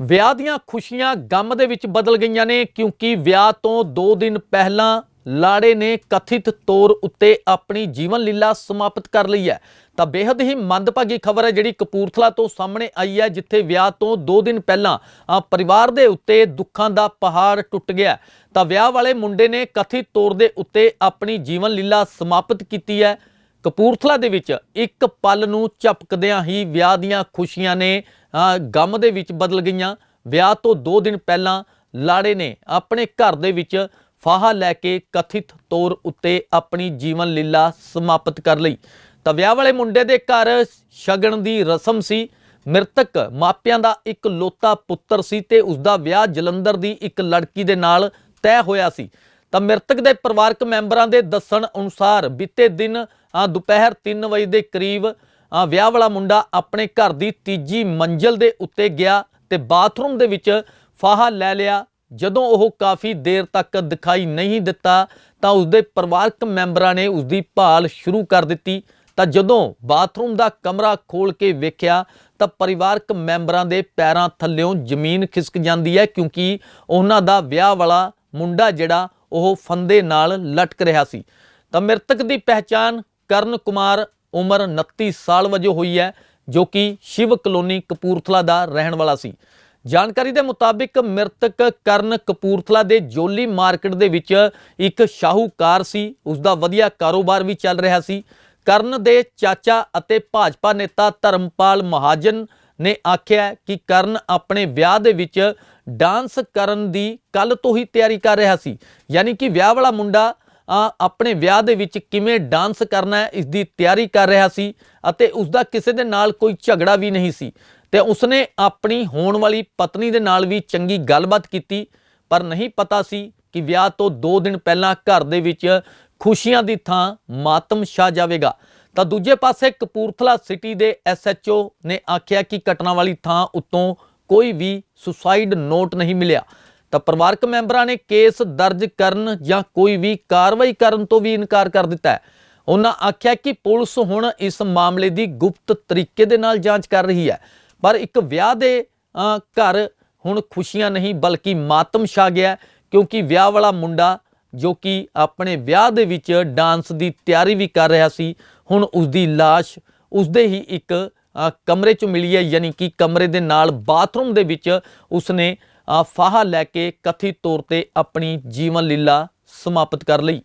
ਵਿਆਹ ਦੀਆਂ ਖੁਸ਼ੀਆਂ ਗਮ ਦੇ ਵਿੱਚ ਬਦਲ ਗਈਆਂ ਨੇ ਕਿਉਂਕਿ ਵਿਆਹ ਤੋਂ 2 ਦਿਨ ਪਹਿਲਾਂ ਲਾੜੇ ਨੇ ਕਥਿਤ ਤੌਰ ਉੱਤੇ ਆਪਣੀ ਜੀਵਨ ਲੀਲਾ ਸਮਾਪਤ ਕਰ ਲਈ ਹੈ। ਤਾਂ ਬੇहद ਹੀ ਮੰਦਭਾਗੀ ਖਬਰ ਹੈ ਜਿਹੜੀ ਕਪੂਰਥਲਾ ਤੋਂ ਸਾਹਮਣੇ ਆਈ ਹੈ, ਜਿੱਥੇ ਵਿਆਹ ਤੋਂ 2 ਦਿਨ ਪਹਿਲਾਂ ਪਰਿਵਾਰ ਦੇ ਉੱਤੇ ਦੁੱਖਾਂ ਦਾ ਪਹਾੜ ਟੁੱਟ ਗਿਆ ਤਾਂ ਵਿਆਹ ਵਾਲੇ ਮੁੰਡੇ ਨੇ ਕਥਿਤ ਤੌਰ ਦੇ ਉੱਤੇ ਆਪਣੀ ਜੀਵਨ ਲੀਲਾ ਸਮਾਪਤ ਕੀਤੀ ਹੈ। ਕਪੂਰਥਲਾ ਦੇ ਵਿੱਚ ਇੱਕ ਪਲ ਨੂੰ ਝਪਕਦਿਆਂ ਹੀ ਵਿਆਹ ਦੀਆਂ ਖੁਸ਼ੀਆਂ ਨੇ ਗਮ ਦੇ ਵਿੱਚ ਬਦਲ ਗਈਆਂ। ਵਿਆਹ ਤੋਂ 2 ਦਿਨ ਪਹਿਲਾਂ ਲਾੜੇ ਨੇ ਆਪਣੇ ਘਰ ਦੇ ਵਿੱਚ ਫਾਹਾ ਲੈ ਕੇ ਕਥਿਤ ਤੌਰ ਉੱਤੇ ਆਪਣੀ ਜੀਵਨ ਲੀਲਾ ਸਮਾਪਤ ਕਰ ਲਈ। ਤਾਂ ਵਿਆਹ ਵਾਲੇ ਮੁੰਡੇ ਦੇ ਘਰ ਸ਼ਗਨ ਦੀ ਰਸਮ ਸੀ। ਮ੍ਰਿਤਕ ਮਾਪਿਆਂ ਦਾ ਇੱਕ ਲੋਤਾ ਪੁੱਤਰ ਸੀ ਤੇ ਉਸ ਦਾ ਵਿਆਹ ਜਲੰਧਰ ਦੀ ਇੱਕ ਲੜਕੀ ਦੇ ਨਾਲ ਤੈਅ ਹੋਇਆ ਸੀ। ਤਾਂ ਮ੍ਰਿਤਕ ਦੇ ਪਰਿਵਾਰਕ ਮੈਂਬਰਾਂ ਦੇ ਦੱਸਣ ਅਨੁਸਾਰ ਬੀਤੇ ਦਿਨ ਦੁਪਹਿਰ 3 ਵਜੇ ਦੇ ਕਰੀਬ ਵਿਆਹ ਵਾਲਾ ਮੁੰਡਾ ਆਪਣੇ ਘਰ ਦੀ ਤੀਜੀ ਮੰਜ਼ਲ ਦੇ ਉੱਤੇ ਗਿਆ ਤੇ ਬਾਥਰੂਮ ਦੇ ਵਿੱਚ ਫਾਹਾ ਲੈ ਲਿਆ। ਜਦੋਂ ਉਹ ਕਾਫੀ ਦੇਰ ਤੱਕ ਦਿਖਾਈ ਨਹੀਂ ਦਿੱਤਾ, ਤਾਂ ਉਸਦੇ ਪਰਿਵਾਰਕ ਮੈਂਬਰਾਂ ਨੇ ਉਸਦੀ ਭਾਲ ਸ਼ੁਰੂ ਕਰ ਦਿੱਤੀ। ਤਾਂ ਜਦੋਂ ਬਾਥਰੂਮ ਦਾ ਕਮਰਾ ਖੋਲ ਕੇ ਵੇਖਿਆ, ਤਾਂ ਪਰਿਵਾਰਕ ਮੈਂਬਰਾਂ ਦੇ ਪੈਰਾਂ ਥੱਲਿਓਂ ਜ਼ਮੀਨ ਖਿਸਕ ਜਾਂਦੀ ਹੈ, ਕਿਉਂਕਿ ਉਹਨਾਂ ਦਾ ਵਿਆਹ ਵਾਲਾ ਮੁੰਡਾ ਜਿਹੜਾ, ਉਹ ਫੰਦੇ ਨਾਲ ਲਟਕ ਰਿਹਾ ਸੀ। ਤਾਂ ਮ੍ਰਿਤਕ ਦੀ ਪਹਿਚਾਣ ਕਰਨ ਕੁਮਾਰ ਉਮਰ 29 ਸਾਲ ਵਜੋਂ ਹੋਈ ਹੈ, ਜੋ ਕਿ ਸ਼ਿਵ ਕਲੋਨੀ ਕਪੂਰਥਲਾ ਦਾ ਰਹਿਣ ਵਾਲਾ ਸੀ। ਜਾਣਕਾਰੀ ਦੇ ਮੁਤਾਬਿਕ ਮ੍ਰਿਤਕ ਕਰਨ ਕਪੂਰਥਲਾ ਦੇ ਜੋਲੀ ਮਾਰਕੀਟ ਦੇ ਵਿੱਚ ਇੱਕ ਸ਼ਾਹੂਕਾਰ ਸੀ। ਉਸ ਦਾ ਵਧੀਆ ਕਾਰੋਬਾਰ ਵੀ ਚੱਲ ਰਿਹਾ ਸੀ। ਕਰਨ ਦੇ ਚਾਚਾ ਅਤੇ ਭਾਜਪਾ ਨੇਤਾ ਧਰਮਪਾਲ ਮਹਾਜਨ ਨੇ ਆਖਿਆ ਕਿ ਕਰਨ ਆਪਣੇ ਵਿਆਹ ਦੇ ਵਿੱਚ ਡਾਂਸ ਕਰਨ ਦੀ ਕੱਲ ਤੋਂ ਹੀ ਤਿਆਰੀ ਕਰ ਰਿਹਾ ਸੀ। ਯਾਨੀ ਕਿ ਵਿਆਹ ਵਾਲਾ ਮੁੰਡਾ ਆਪਣੇ ਵਿਆਹ ਦੇ ਵਿੱਚ ਕਿਵੇਂ ਡਾਂਸ ਕਰਨਾ ਹੈ ਇਸ ਦੀ ਤਿਆਰੀ ਕਰ ਰਿਹਾ ਸੀ ਅਤੇ ਉਸ ਦਾ ਕਿਸੇ ਦੇ ਨਾਲ ਕੋਈ ਝਗੜਾ ਵੀ ਨਹੀਂ ਸੀ। ਤੇ ਉਸਨੇ ਆਪਣੀ ਹੋਣ ਵਾਲੀ ਪਤਨੀ ਦੇ ਨਾਲ ਵੀ ਚੰਗੀ ਗੱਲਬਾਤ ਕੀਤੀ, ਪਰ ਨਹੀਂ ਪਤਾ ਸੀ ਕਿ ਵਿਆਹ ਤੋਂ 2 ਦਿਨ ਪਹਿਲਾਂ ਘਰ ਦੇ ਵਿੱਚ ਖੁਸ਼ੀਆਂ ਦੀ ਥਾਂ ਮਾਤਮ ਛਾ ਜਾਵੇਗਾ। ਤਾਂ ਦੂਜੇ ਪਾਸੇ ਕਪੂਰਥਲਾ ਸਿਟੀ ਦੇ ਐਸਐਚਓ ਨੇ ਆਖਿਆ ਕਿ ਘਟਨਾ ਵਾਲੀ ਥਾਂ ਉੱਤੋਂ ਕੋਈ ਵੀ ਸੁਸਾਈਡ ਨੋਟ ਨਹੀਂ ਮਿਲਿਆ। ਤਾਂ ਪਰਿਵਾਰਕ ਮੈਂਬਰਾਂ ਨੇ ਕੇਸ ਦਰਜ ਕਰਨ ਜਾਂ ਕੋਈ ਵੀ ਕਾਰਵਾਈ ਕਰਨ ਤੋਂ ਵੀ ਇਨਕਾਰ ਕਰ ਦਿੱਤਾ ਹੈ। ਉਹਨਾਂ ਆਖਿਆ ਕਿ ਪੁਲਿਸ ਹੁਣ ਇਸ ਮਾਮਲੇ ਦੀ ਗੁਪਤ ਤਰੀਕੇ ਦੇ ਨਾਲ ਜਾਂਚ ਕਰ ਰਹੀ ਹੈ। ਪਰ ਇੱਕ ਵਿਆਹ ਦੇ ਘਰ ਹੁਣ ਖੁਸ਼ੀਆਂ ਨਹੀਂ, ਬਲਕਿ ਮਾਤਮ ਛਾ ਗਿਆ ਕਿਉਂਕਿ ਵਿਆਹ ਵਾਲਾ ਮੁੰਡਾ ਜੋ ਕਿ ਆਪਣੇ ਵਿਆਹ ਦੇ ਵਿੱਚ ਡਾਂਸ ਦੀ ਤਿਆਰੀ ਵੀ ਕਰ ਰਿਹਾ ਸੀ, ਹੁਣ ਉਸ ਦੀ লাশ ਉਸਦੇ ਹੀ ਇੱਕ ਕਮਰੇ 'ਚ ਮਿਲੀ ਹੈ। ਯਾਨੀ ਕਿ ਕਮਰੇ ਦੇ ਨਾਲ ਬਾਥਰੂਮ ਦੇ ਵਿੱਚ ਉਸਨੇ ਫਾਹਾ ਲੈ ਕੇ ਕਥਿਤ ਤੌਰ ਤੇ ਆਪਣੀ ਜੀਵਨ ਲੀਲਾ ਸਮਾਪਤ ਕਰ ਲਈ।